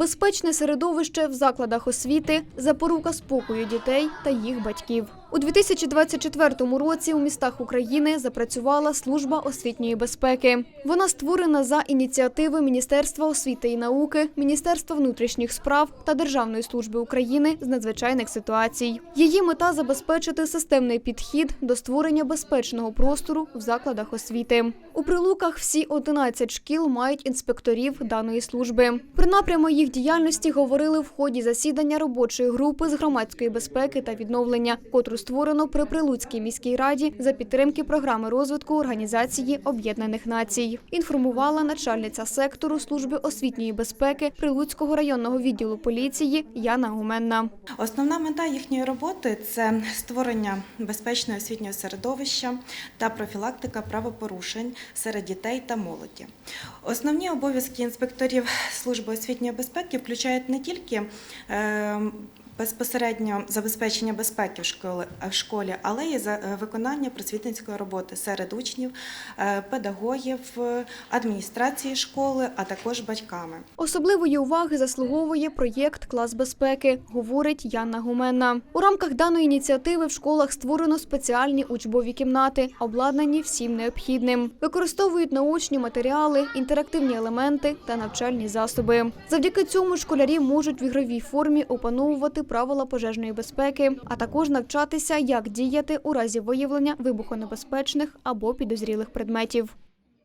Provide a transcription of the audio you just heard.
Безпечне середовище в закладах освіти запорука спокою дітей та їх батьків. У 2024 році у містах України запрацювала служба освітньої безпеки. Вона створена за ініціативи Міністерства освіти і науки, Міністерства внутрішніх справ та Державної служби України з надзвичайних ситуацій. Її мета забезпечити системний підхід до створення безпечного простору в закладах освіти. У прилуках всі 11 шкіл мають інспекторів даної служби. Про напрями їх діяльності говорили в ході засідання робочої групи з громадської безпеки та відновлення, котру створено при Прилуцькій міській раді за підтримки програми розвитку Організації Об'єднаних Націй. Інформувала начальниця сектору служби освітньої безпеки Прилуцького районного відділу поліції Яна Гуменна. Основна мета їхньої роботи це створення безпечного освітнього середовища та профілактика правопорушень серед дітей та молоді. Основні обов'язки інспекторів служби освітньої безпеки включають не тільки е, Безпосередньо забезпечення безпеки в школі, в школі, але за е, виконання просвітницької роботи серед учнів, е, педагогів, е, адміністрації школи, а також батьками. Особливої уваги заслуговує проєкт Клас безпеки, говорить Яна Гуменна. У рамках даної ініціативи в школах створено спеціальні учбові кімнати, обладнані всім необхідним. Використовують научні матеріали, інтерактивні елементи та навчальні засоби. Завдяки цьому школярі можуть в ігровій формі опановувати правила пожежної безпеки, а також навчатися, як діяти у разі виявлення вибухонебезпечних або підозрілих предметів.